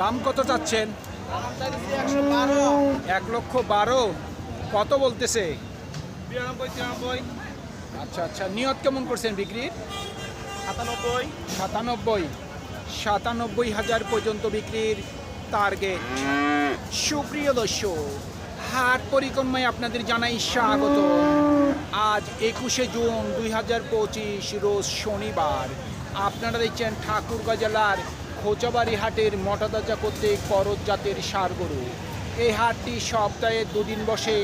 দাম কত চাচ্ছেন? এক লক্ষ বারো। কত বলতেছে? আচ্ছা আচ্ছা নিয়ত কেমন করছেন বিক্রির সাতানব্বই। সাতানব্বই। সাতানব্বই হাজার পর্যন্ত বিক্রির টার্গেট সুপ্রিয় দর্শক হাট পরিক্রমায় আপনাদের জানাই স্বাগত। আজ একুশে জুন দুই হাজার পঁচিশ রোজ শনিবার। আপনারা দেখছেন ঠাকুরগাঁ জেলার খোঁচাবাড়ি হাটের মটাদাজা করতে করজ জাতের সার গরু। এই হাটটি সপ্তাহে দুদিন বসে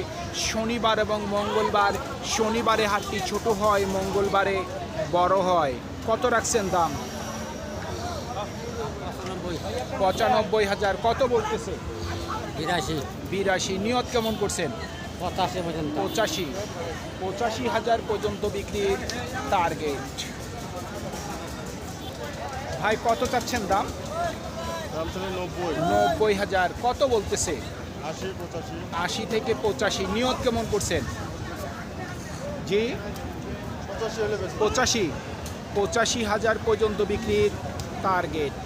শনিবার এবং মঙ্গলবার। শনিবারে হাটটি ছোট হয় মঙ্গলবারে বড় হয়। কত রাখছেন দাম? পঁচানব্বই হাজার। কত বলতেছে? বিরাশি। বিরাশি। নিয়ত কেমন করছেন? পঁচাশি পর্যন্ত। পঁচাশি। পঁচাশি হাজার পর্যন্ত বিক্রির টার্গেট। ভাই কত চাচ্ছেন দাম? নব্বই। নব্বই হাজার। কত বলতেছে? আশি থেকে পঁচাশি। নিয়ত কেমন করছেন? জি? পঁচাশি পঁচাশি। হাজার পর্যন্ত বিক্রির টার্গেট।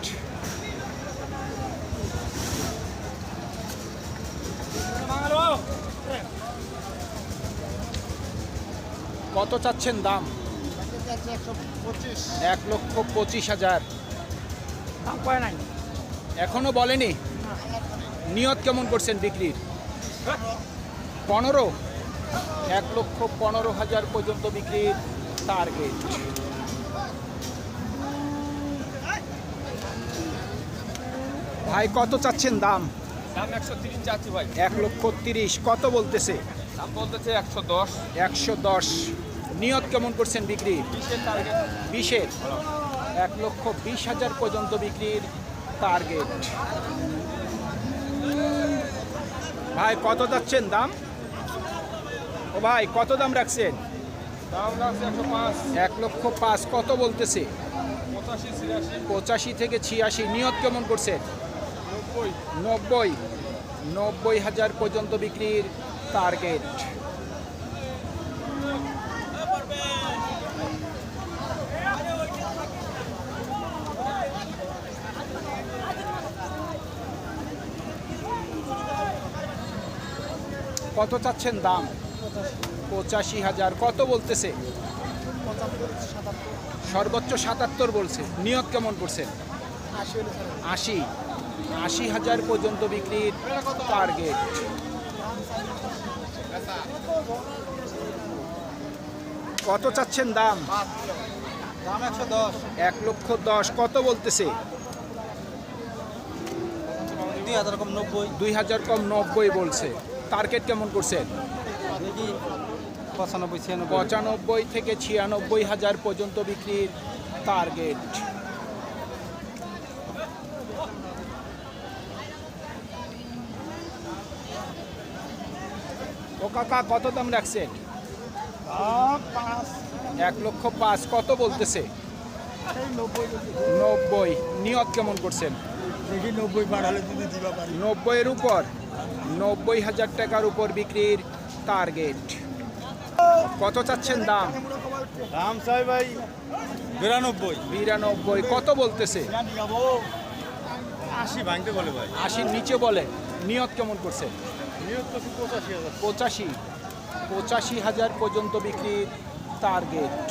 কত চাচ্ছেন দাম? এক লক্ষ পঁচিশ হাজার। দাম নাই। এখনও বলেনি? নিয়ত কেমন করছেন বিক্রির পনেরো? এক লক্ষ পনেরো হাজার পর্যন্ত বিক্রির টার্গেট ভাই কত চাচ্ছেন দাম? দাম একশো তিরিশ চাচ্ছি ভাই। এক লক্ষ তিরিশ কত বলতেছে? দাম বলতেছে একশো দশ। একশো দশ। নিয়ত কেমন করছেন বিক্রি বিশের টার্গেট বিশের? এক লক্ষ বিশ হাজার পর্যন্ত বিক্রির টার্গেট ভাই কত যাচ্ছেন দাম? ও ভাই কত দাম রাখছেন? এক লক্ষ পাঁচ কত বলতেছে? পঁচাশি থেকে ছিয়াশি নিয়ত কেমন করছেন? নব্বই। নব্বই। নব্বই হাজার পর্যন্ত বিক্রির টার্গেট কত চাচ্ছেন দাম? পঁচাশি হাজার। কত বলতেছে? সর্বোচ্চ সাতাত্তর বলছে। নিয়ত কেমন করছেন আশি। আশি হাজার পর্যন্ত বিক্রির টার্গেট কত চাচ্ছেন দাম? দাম একশো দশ এক লক্ষ দশ। কত বলতেছে? দুই হাজার কম নব্বই। দুই হাজার কম নব্বই বলছে। টার্গেট কেমন করছেন পঁচানব্বই ছিয়ানব্বই পঁচানব্বই থেকে ছিয়ানব্বই হাজার পর্যন্ত বিক্রির টার্গেট ও কাকা কত দাম রাখছেন? এক লক্ষ পাঁচ কত বলতেছে? নব্বই। নিয়ত কেমন করছেন? নব্বই বাড়ালে যদি দিবা পারি। নব্বইয়ের উপর? নব্বই হাজার টাকার উপর বিক্রির টার্গেট কত চাচ্ছেন দাম? দাম চাই ভাই বিরানব্বই। বিরানব্বই কত বলতেছে? আশি ভাঙতে বলে ভাই। আশির নিচে বলে নিয়ত কেমন করছে? পঁচাশি পঁচাশি হাজার পর্যন্ত বিক্রির টার্গেট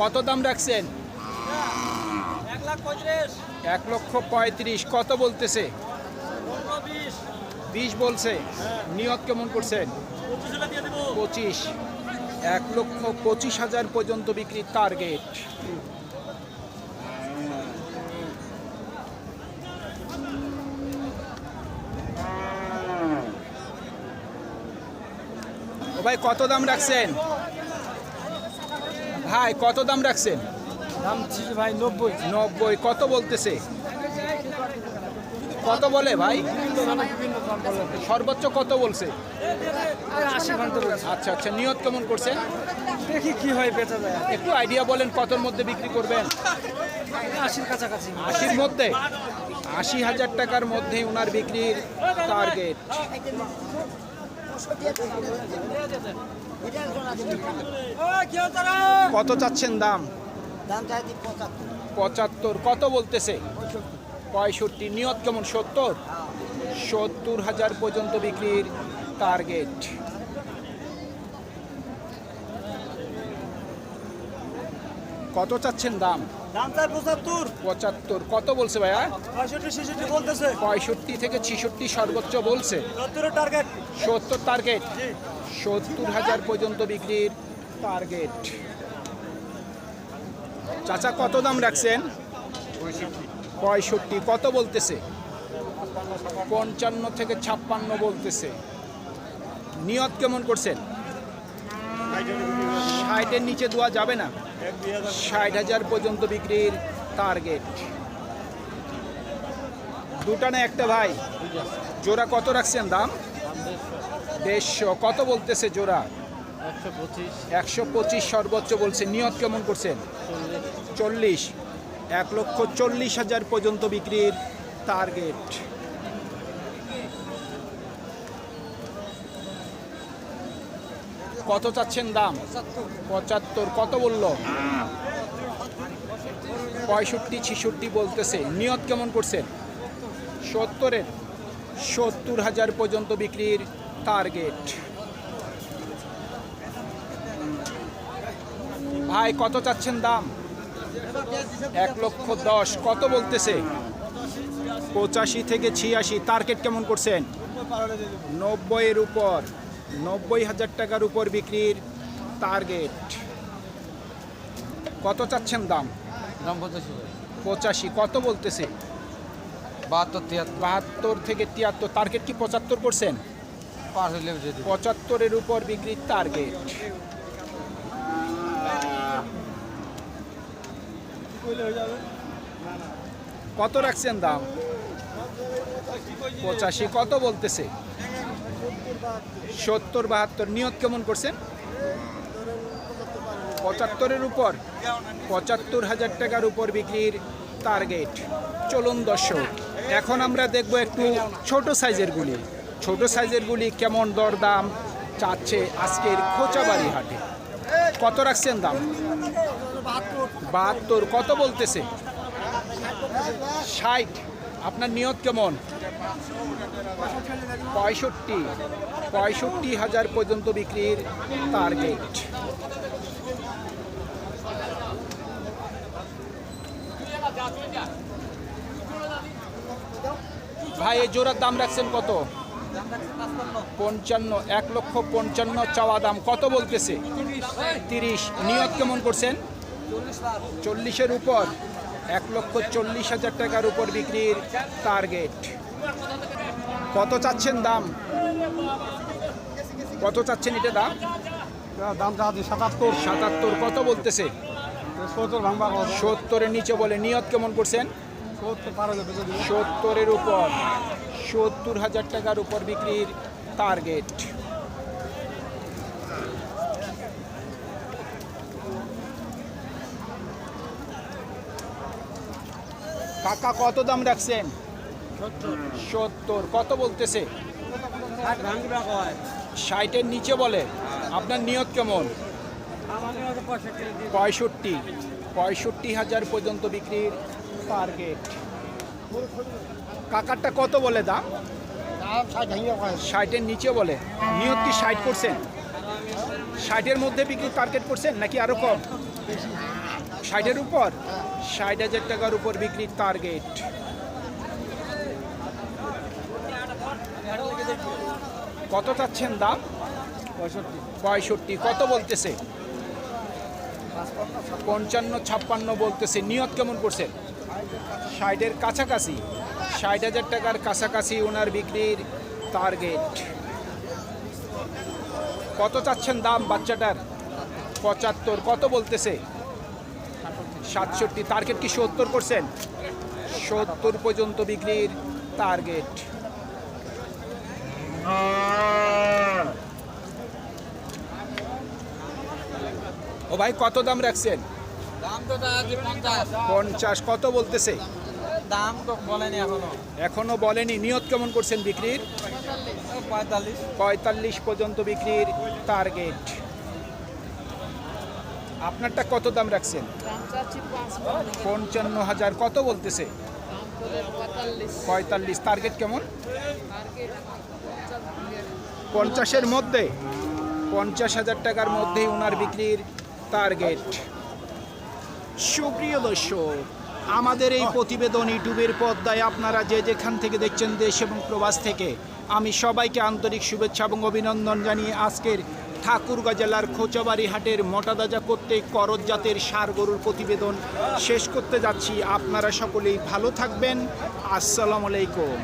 কত দাম রাখছেন? এক লক্ষ পঁয়ত্রিশ কত বলতেছে? বিশ। বলছে। নিয়ত কেমন করছেন? পঁচিশ এক লক্ষ পঁচিশ হাজার পর্যন্ত বিক্রির টার্গেট ও ভাই কত দাম রাখছেন? ভাই কত দাম রাখছেন? দাম ছিল ভাই নব্বই। নব্বই কত বলতেছে? কত বলে ভাই? সর্বোচ্চ কত বলছে? আচ্ছা আচ্ছা নিয়ত কেমন করছে? দেখি কি হয় বেচা যায়। একটু আইডিয়া বলেন কতর মধ্যে বিক্রি করবেন? আশির কাছাকাছি। আশির মধ্যে? আশি হাজার টাকার মধ্যে ওনার বিক্রির টার্গেট কত চাচ্ছেন দাম? পঁচাত্তর। পঁচাত্তর কত বলতেছে? পঁয়ষট্টি। নিয়ত কেমন? সত্তর? সত্তর হাজার পর্যন্ত বিক্রির টার্গেট কত চাচ্ছেন দাম? দাম চাই পঁচাত্তর। পঁচাত্তর। কত বলছে ভাইয়া? পঁয়ষট্টি ছেষট্টি বলতেছে। পঁয়ষট্টি থেকে ছিষট্টি সর্বোচ্চ বলছে। সত্তরের টার্গেট সত্তর টার্গেট সত্তর হাজার পর্যন্ত বিক্রির টার্গেট চাচা কত দাম রাখছেন? পঁয়ষট্টি। কত বলতেছে? পঞ্চান্ন থেকে ছাপ্পান্ন বলতেছে। নিয়ত কেমন করছেন? ষাটের নিচে দেওয়া যাবে না। ষাট হাজার পর্যন্ত বিক্রির টার্গেট দুটা না একটা ভাই। জোড়া কত রাখছেন দাম? দেড়শো। কত বলতেছে জোড়া? একশো পঁচিশ। সর্বোচ্চ বলছে। নিয়ত কেমন করছেন? চল্লিশ। এক লক্ষ চল্লিশ হাজার পর্যন্ত বিক্রির টার্গেট কত চাচ্ছেন দাম? পঁচাত্তর। কত বলল? পঁয়ষট্টি, ছিষট্টি বলতেছে। নিয়ত কেমন করছেন? সত্তরের। সত্তর হাজার পর্যন্ত বিক্রির টার্গেট ভাই, কত চাচ্ছেন দাম? এক লক্ষ দশ। কত বলতেছে? পঁচাশি থেকে ছিয়াশি। টার্গেট কেমন করছেন? নব্বইয়ের উপর। নব্বই হাজার টাকার উপর বিক্রির টার্গেট কত চাচ্ছেন দাম? দাম পঁচাশি। পঁচাশি। কত বলতেছে? বাহাত্তর তিয়াত্তর। বাহাত্তর থেকে তিয়াত্তর। টার্গেট কি পঁচাত্তর করছেন? পঁচাত্তরের উপর বিক্রির টার্গেট কত রাখছেন দাম? পঁচাশি। কত বলতেছে? সত্তর, বাহাত্তর, নিয়ত কেমন করছেন? পঁচাত্তরের উপর, পঁচাত্তর হাজার টাকার উপর বিক্রির টার্গেট চলুন দর্শক, এখন আমরা দেখব একটু ছোট সাইজের গুলি। ছোট সাইজের গুলি কেমন দরদাম চাচ্ছে আজকের খোঁচাবাড়ি হাটে? কত রাখছেন দাম? বাহাত্তর, কত বলতেছে? ষাট। আপনার নিয়ত কেমন? পঁয়ষট্টি। পঁয়ষট্টি হাজার পর্যন্ত বিক্রির টার্গেট ভাই, এই জোড়ার দাম রাখছেন কত? পঞ্চান্ন, এক লক্ষ পঞ্চান্ন চাওয়া দাম। কত বলতেছে? তিরিশ। নিয়ত কেমন করছেন? চল্লিশের উপর। এক লক্ষ চল্লিশ হাজার টাকার উপর বিক্রির টার্গেট কত চাচ্ছেন দাম? কত চাচ্ছেন এটা দাম? দাম চাচ্ছি সাতাত্তর। সাতাত্তর কত বলতেছে? সত্তর ভাঙবা সত্তরের নিচে বলে নিয়ত কেমন করছেন? সত্তরের উপর সত্তর হাজার টাকার উপর বিক্রির টার্গেট কাকা কত দাম রাখছেন? সত্তর। কত বলতেছে? ষাটের নিচে বলে। আপনার নিয়ত কেমন? পঁয়ষট্টি। পঁয়ষট্টি হাজার পর্যন্ত বিক্রির টার্গেট কাকারটা কত বলে দাম? ষাটের নিচে বলে। নিয়ত কি ষাট করছেন? ষাটের মধ্যে বিক্রির টার্গেট করছেন নাকি আরও কম? ষাটের উপর? ষাট হাজার টাকার উপর বিক্রির টার্গেট কত চাচ্ছেন দাম? পঁয়ষট্টি। কত বলতেছে? পঞ্চান্ন ছাপ্পান্ন বলতেছে। নিয়ত কেমন করছেন ষাটের কাছাকাছি। ষাট হাজার টাকার কাছাকাছি ওনার বিক্রির টার্গেট কত চাচ্ছেন দাম বাচ্চাটার? পঁচাত্তর। কত বলতেছে? সাতষট্টি টার্গেট কি সত্তর করছেন সত্তর পর্যন্ত বিক্রির টার্গেট ও ভাই কত দাম রাখছেন? পঞ্চাশ। কত বলতেছে? দাম তো বলেনি এখনও। এখনও বলেনি নিয়ত কেমন করছেন বিক্রির? পঁয়তাল্লিশ। পঁয়তাল্লিশ পর্যন্ত বিক্রির টার্গেট আপনারটা কত দাম রাখছেন? পঞ্চান্ন হাজার কত বলতেছে? পঁয়তাল্লিশ টার্গেট কেমন? পঞ্চাশের মধ্যে? পঞ্চাশ হাজার টাকার মধ্যেই ওনার বিক্রির টার্গেট সুপ্রিয় দর্শক আমাদের এই প্রতিবেদন ইউটিউবের পর্দায় আপনারা যে যেখান থেকে দেখছেন দেশ এবং প্রবাস থেকে আমি সবাইকে আন্তরিক শুভেচ্ছা এবং অভিনন্দন জানিয়ে আজকের ঠাকুরগাঁ জেলার খোঁচাবাড়ি হাটের মোটাদাজা করতে করজ জাতের সার গরুর প্রতিবেদন শেষ করতে যাচ্ছি। আপনারা সকলেই ভালো থাকবেন। আসসালামু আলাইকুম।